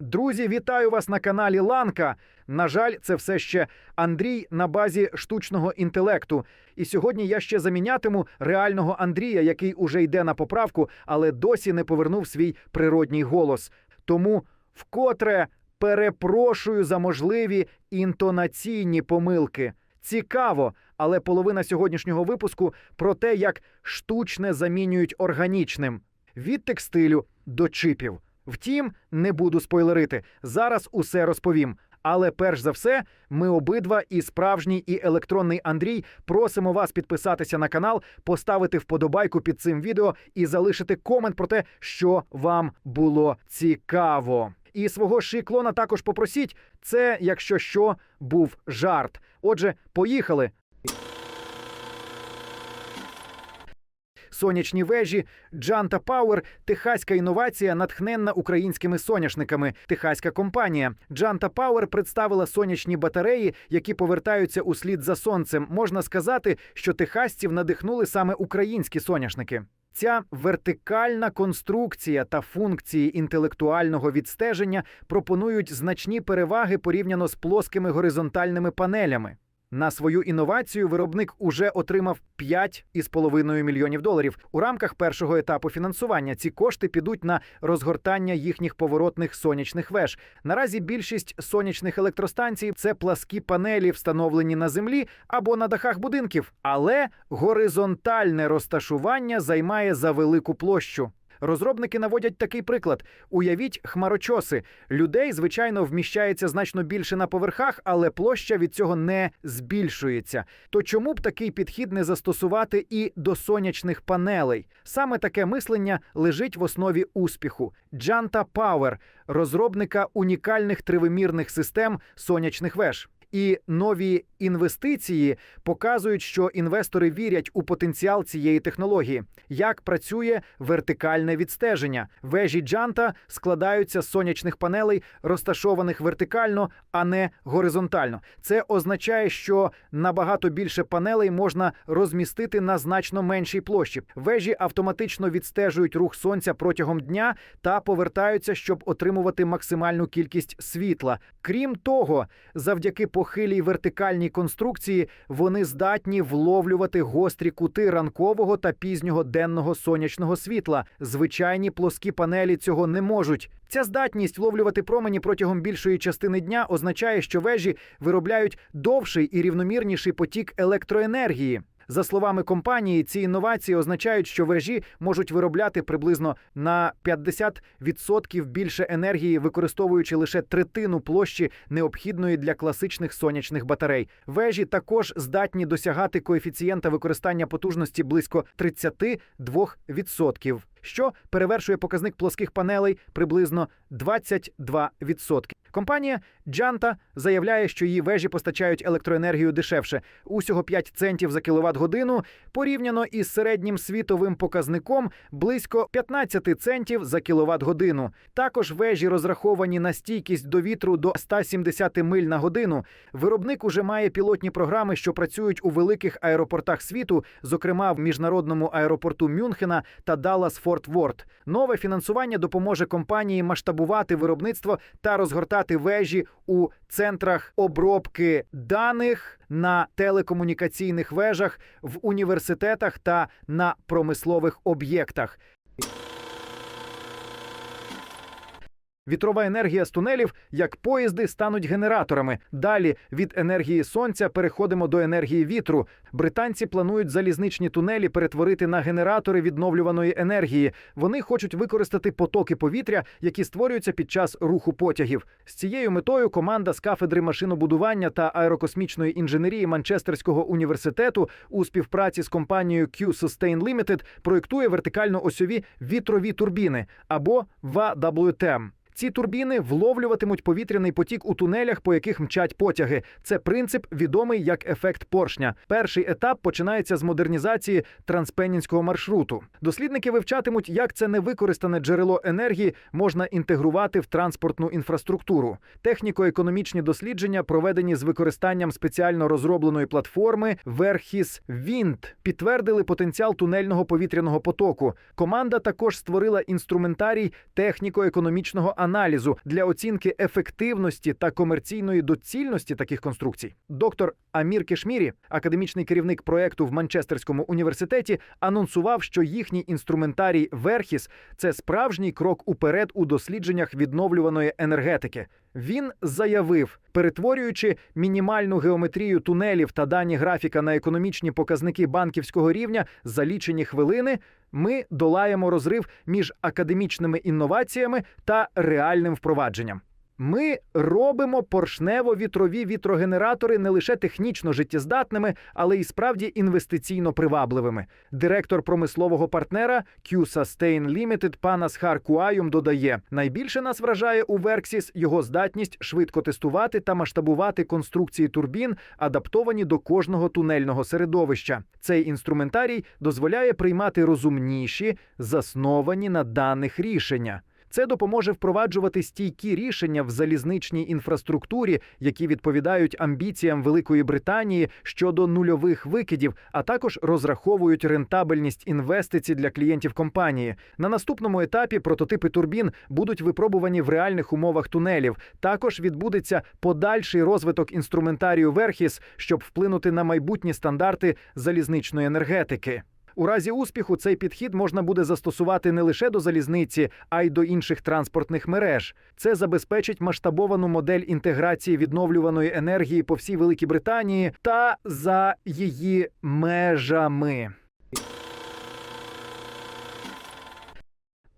Друзі, вітаю вас на каналі Ланка. На жаль, це все ще Андрій на базі штучного інтелекту. І сьогодні я ще замінятиму реального Андрія, який уже йде на поправку, але досі не повернув свій природній голос. Тому вкотре перепрошую за можливі інтонаційні помилки. Цікаво, але половина сьогоднішнього випуску про те, як штучне замінюють органічним від текстилю до чипів. Втім, не буду спойлерити. Зараз усе розповім. Але перш за все, ми обидва і справжній, і електронний Андрій просимо вас підписатися на канал, поставити вподобайку під цим відео і залишити комент про те, що вам було цікаво. І свого шиклона також попросіть. Це, якщо що, був жарт. Отже, поїхали. Сонячні вежі, Джанта Пауер, техаська інновація, натхненна українськими соняшниками. Техаська компанія Джанта Пауер представила сонячні батареї, які повертаються у слід за сонцем. Можна сказати, що техасців надихнули саме українські соняшники. Ця вертикальна конструкція та функції інтелектуального відстеження пропонують значні переваги порівняно з плоскими горизонтальними панелями. На свою інновацію виробник уже отримав 5,5 мільйонів доларів. У рамках першого етапу фінансування ці кошти підуть на розгортання їхніх поворотних сонячних веж. Наразі більшість сонячних електростанцій це пласкі панелі, встановлені на землі або на дахах будинків, але горизонтальне розташування займає за велику площу. Розробники наводять такий приклад: уявіть хмарочоси. Людей, звичайно, вміщається значно більше на поверхах, але площа від цього не збільшується. То чому б такий підхід не застосувати і до сонячних панелей? Саме таке мислення лежить в основі успіху. Джанта Power – розробника унікальних тривимірних систем сонячних веж. І нові інвестиції показують, що інвестори вірять у потенціал цієї технології. Як працює вертикальне відстеження? Вежі Джанта складаються з сонячних панелей, розташованих вертикально, а не горизонтально. Це означає, що набагато більше панелей можна розмістити на значно меншій площі. Вежі автоматично відстежують рух сонця протягом дня та повертаються, щоб отримувати максимальну кількість світла. Крім того, завдяки похилій вертикальній конструкції вони здатні вловлювати гострі кути ранкового та пізнього денного сонячного світла. Звичайні плоскі панелі цього не можуть. Ця здатність вловлювати промені протягом більшої частини дня означає, що вежі виробляють довший і рівномірніший потік електроенергії. За словами компанії, ці інновації означають, що вежі можуть виробляти приблизно на 50% більше енергії, використовуючи лише третину площі необхідної для класичних сонячних батарей. Вежі також здатні досягати коефіцієнта використання потужності близько 32%, що перевершує показник плоских панелей приблизно 22%. Компанія Джанта заявляє, що її вежі постачають електроенергію дешевше усього 5 центів за кіловат годину, порівняно із середнім світовим показником близько 15 центів за кіловат годину. Також вежі розраховані на стійкість до вітру до 170 миль на годину. Виробник уже має пілотні програми, що працюють у великих аеропортах світу, зокрема в міжнародному аеропорту Мюнхена та Даллас Форт Ворт. Нове фінансування допоможе компанії масштабувати виробництво та розгортати вежі у центрах обробки даних на телекомунікаційних вежах, в університетах та на промислових об'єктах. Вітрова енергія з тунелів, як поїзди, стануть генераторами. Далі від енергії сонця переходимо до енергії вітру. Британці планують залізничні тунелі перетворити на генератори відновлюваної енергії. Вони хочуть використати потоки повітря, які створюються під час руху потягів. З цією метою команда з кафедри машинобудування та аерокосмічної інженерії Манчестерського університету у співпраці з компанією Q-Sustain Limited проєктує вертикально-осьові вітрові турбіни або VWTM. Ці турбіни вловлюватимуть повітряний потік у тунелях, по яких мчать потяги. Це принцип, відомий як ефект поршня. Перший етап починається з модернізації транспенінського маршруту. Дослідники вивчатимуть, як це невикористане джерело енергії можна інтегрувати в транспортну інфраструктуру. Техніко-економічні дослідження, проведені з використанням спеціально розробленої платформи Verhis Wind, підтвердили потенціал тунельного повітряного потоку. Команда також створила інструментарій техніко-економічного аналізу для оцінки ефективності та комерційної доцільності таких конструкцій. Доктор Амір Кешмірі, академічний керівник проекту в Манчестерському університеті, анонсував, що їхній інструментарій Верхіс це справжній крок уперед у дослідженнях відновлюваної енергетики. Він заявив, перетворюючи мінімальну геометрію тунелів та дані графіка на економічні показники банківського рівня за лічені хвилини, ми долаємо розрив між академічними інноваціями та реальним впровадженням. Ми робимо поршнево-вітрові вітрогенератори не лише технічно життєздатними, але й справді інвестиційно привабливими. Директор промислового партнера Q-Sustain Limited Панас Харкуайум додає: найбільше нас вражає у Верксіс його здатність швидко тестувати та масштабувати конструкції турбін, адаптовані до кожного тунельного середовища. Цей інструментарій дозволяє приймати розумніші, засновані на даних рішення. Це допоможе впроваджувати стійкі рішення в залізничній інфраструктурі, які відповідають амбіціям Великої Британії щодо нульових викидів, а також розраховують рентабельність інвестицій для клієнтів компанії. На наступному етапі прототипи турбін будуть випробувані в реальних умовах тунелів. Також відбудеться подальший розвиток інструментарію Верхіс, щоб вплинути на майбутні стандарти залізничної енергетики. У разі успіху цей підхід можна буде застосувати не лише до залізниці, а й до інших транспортних мереж. Це забезпечить масштабовану модель інтеграції відновлюваної енергії по всій Великій Британії та за її межами.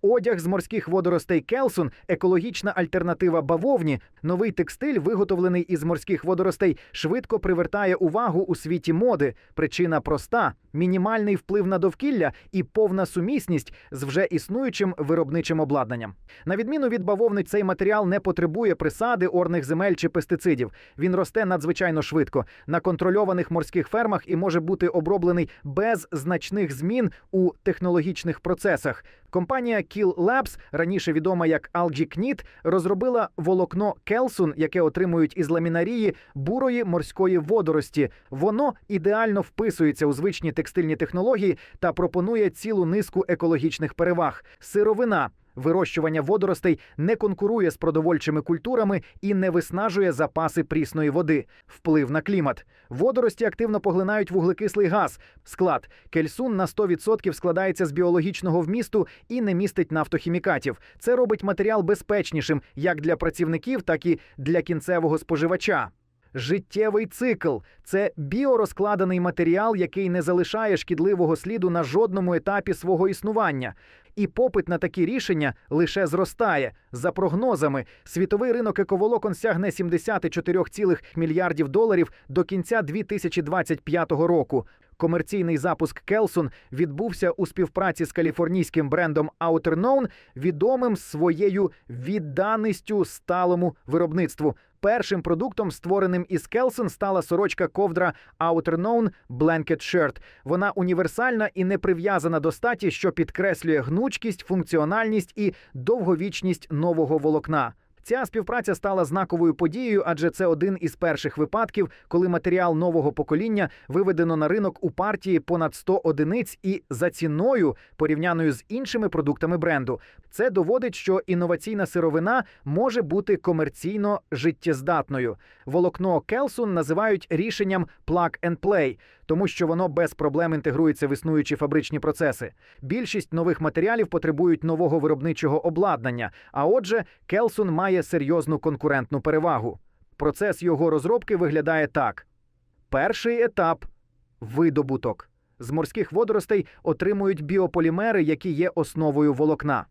Одяг з морських водоростей Келсон екологічна альтернатива бавовні. Новий текстиль, виготовлений із морських водоростей, швидко привертає увагу у світі моди. Причина проста: мінімальний вплив на довкілля і повна сумісність з вже існуючим виробничим обладнанням. На відміну від бавовни, цей матеріал не потребує присади, орних земель чи пестицидів. Він росте надзвичайно швидко на контрольованих морських фермах і може бути оброблений без значних змін у технологічних процесах. Компанія Kill Labs, раніше відома як Algae Knit, розробила волокно Келсун, яке отримують із ламінарії бурої морської водорості. Воно ідеально вписується у звичні текстильні технології та пропонує цілу низку екологічних переваг. Сировина. Вирощування водоростей не конкурує з продовольчими культурами і не виснажує запаси прісної води. Вплив на клімат. Водорості активно поглинають вуглекислий газ. Склад кельсун на 100% складається з біологічного вмісту і не містить нафтохімікатів. Це робить матеріал безпечнішим як для працівників, так і для кінцевого споживача. Життєвий цикл це біорозкладений матеріал, який не залишає шкідливого сліду на жодному етапі свого існування. І попит на такі рішення лише зростає. За прогнозами, світовий ринок ековолокон сягне 74,4 мільярдів доларів до кінця 2025 року. Комерційний запуск Келсон відбувся у співпраці з каліфорнійським брендом Outer Known, відомим своєю відданістю сталому виробництву. Першим продуктом, створеним із Келсон, стала сорочка ковдра Outer Known Blanket Shirt. Вона універсальна і не прив'язана до статі, що підкреслює гнучкість, функціональність і довговічність нового волокна. Ця співпраця стала знаковою подією, адже це один із перших випадків, коли матеріал нового покоління виведено на ринок у партії понад 100 одиниць і за ціною порівняною з іншими продуктами бренду. Це доводить, що інноваційна сировина може бути комерційно життєздатною. Волокно Келсун називають рішенням plug and play, тому що воно без проблем інтегрується в існуючі фабричні процеси. Більшість нових матеріалів потребують нового виробничого обладнання. А отже, Келсун має серйозну конкурентну перевагу. Процес його розробки виглядає так: перший етап видобуток. З морських водоростей отримують біополімери, які є основою волокна.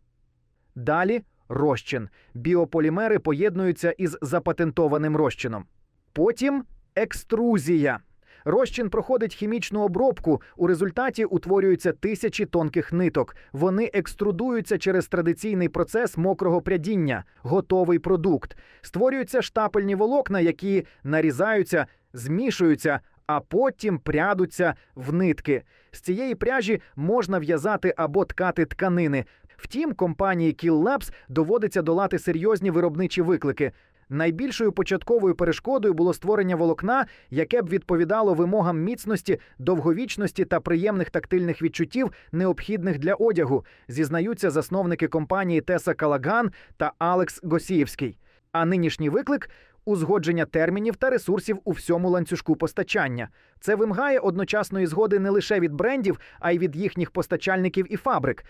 Далі розчин. Біополімери поєднуються із запатентованим розчином. Потім екструзія. Розчин проходить хімічну обробку. У результаті утворюються тисячі тонких ниток. Вони екструдуються через традиційний процес мокрого прядіння, готовий продукт. Створюються штапельні волокна, які нарізаються, змішуються, а потім прядуться в нитки. З цієї пряжі можна в'язати або ткати тканини. Втім, компанії Kill Labs доводиться долати серйозні виробничі виклики. Найбільшою початковою перешкодою було створення волокна, яке б відповідало вимогам міцності, довговічності та приємних тактильних відчуттів, необхідних для одягу, зізнаються засновники компанії Теса Калаган та Алекс Госіївський. А нинішній виклик узгодження термінів та ресурсів у всьому ланцюжку постачання. Це вимагає одночасної згоди не лише від брендів, а й від їхніх постачальників і фабрик.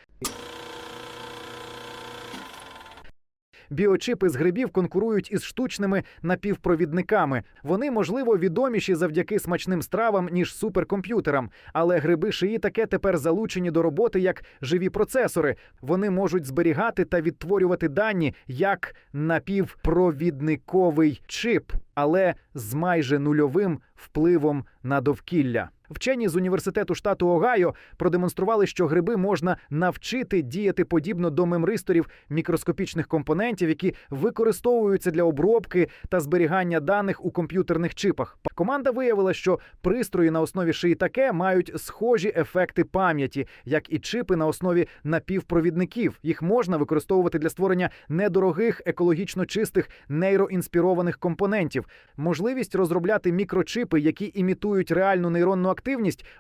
Біочипи з грибів конкурують із штучними напівпровідниками. Вони, можливо, відоміші завдяки смачним стравам, ніж суперкомп'ютерам. Але гриби шиї таке тепер залучені до роботи як живі процесори. Вони можуть зберігати та відтворювати дані як напівпровідниковий чип, але з майже нульовим впливом на довкілля. Вчені з університету штату Огайо продемонстрували, що гриби можна навчити діяти подібно до мемристорів мікроскопічних компонентів, які використовуються для обробки та зберігання даних у комп'ютерних чипах. Команда виявила, що пристрої на основі шиїтаке мають схожі ефекти пам'яті, як і чипи на основі напівпровідників. Їх можна використовувати для створення недорогих, екологічно чистих нейроінспірованих компонентів. Можливість розробляти мікрочипи, які імітують реальну нейронну активність,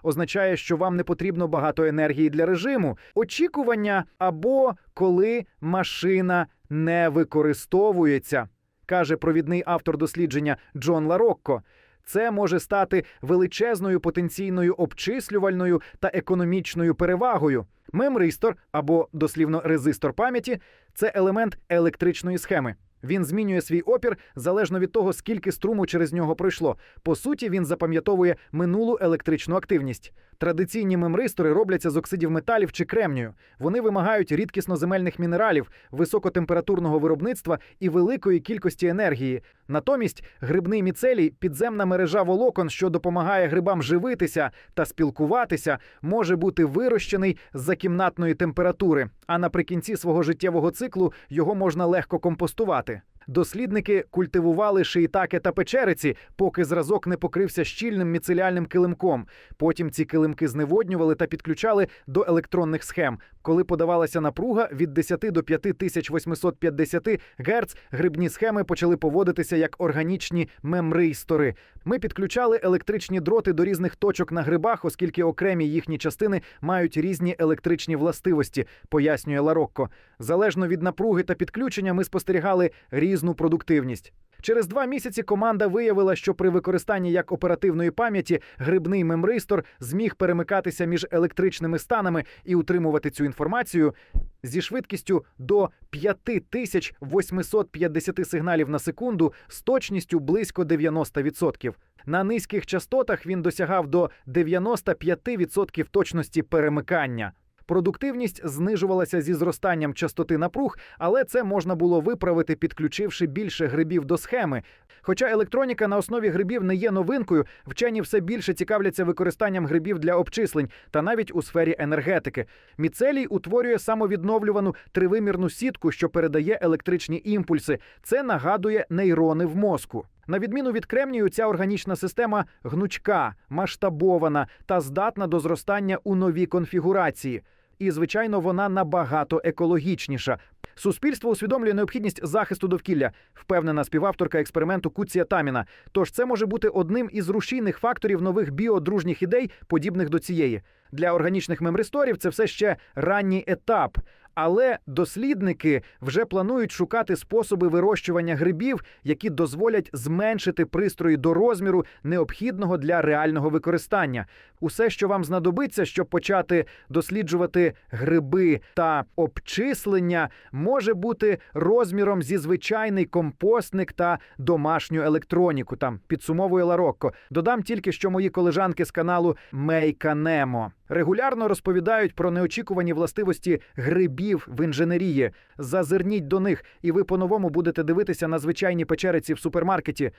означає, що вам не потрібно багато енергії для режиму, очікування або коли машина не використовується, каже провідний автор дослідження Джон Ларокко. Це може стати величезною потенційною обчислювальною та економічною перевагою. Мемристор або дослівно резистор пам'яті це елемент електричної схеми. Він змінює свій опір залежно від того, скільки струму через нього пройшло. По суті, він запам'ятовує минулу електричну активність. Традиційні мемристори робляться з оксидів металів чи кремнію. Вони вимагають рідкісноземельних мінералів, високотемпературного виробництва і великої кількості енергії. Натомість грибний міцелій, підземна мережа волокон, що допомагає грибам живитися та спілкуватися, може бути вирощений за кімнатної температури. А наприкінці свого життєвого циклу його можна легко компостувати. Дослідники культивували шиїтаки та печериці, поки зразок не покрився щільним міцеляльним килимком. Потім ці килимки зневоднювали та підключали до електронних схем. Коли подавалася напруга від 10 до 5850 Гц, грибні схеми почали поводитися як органічні мемристори. Ми підключали електричні дроти до різних точок на грибах, оскільки окремі їхні частини мають різні електричні властивості, пояснює Ларокко. Залежно від напруги та підключення, ми спостерігали різну продуктивність. Через два місяці команда виявила, що при використанні як оперативної пам'яті грибний мемристор зміг перемикатися між електричними станами і утримувати цю інформацію зі швидкістю до 5850 сигналів на секунду з точністю близько 90%. На низьких частотах він досягав до 95% точності перемикання. Продуктивність знижувалася зі зростанням частоти напруг, але це можна було виправити, підключивши більше грибів до схеми. Хоча електроніка на основі грибів не є новинкою, вчені все більше цікавляться використанням грибів для обчислень та навіть у сфері енергетики. Міцелій утворює самовідновлювану тривимірну сітку, що передає електричні імпульси. Це нагадує нейрони в мозку. На відміну від кремнію, ця органічна система гнучка, масштабована та здатна до зростання у новій конфігурації. І, звичайно, вона набагато екологічніша. Суспільство усвідомлює необхідність захисту довкілля, впевнена співавторка експерименту Куція Таміна. Тож це може бути одним із рушійних факторів нових біодружніх ідей, подібних до цієї. Для органічних мемристорів це все ще ранній етап. Але дослідники вже планують шукати способи вирощування грибів, які дозволять зменшити пристрої до розміру, необхідного для реального використання. Усе, що вам знадобиться, щоб почати досліджувати гриби та обчислення, може бути розміром зі звичайний компостник та домашню електроніку. Там підсумовує Ларокко. Додам тільки, що мої колежанки з каналу Мейка Немо регулярно розповідають про неочікувані властивості грибів в інженерії. Зазирніть до них, і ви по-новому будете дивитися на звичайні печериці в супермаркеті.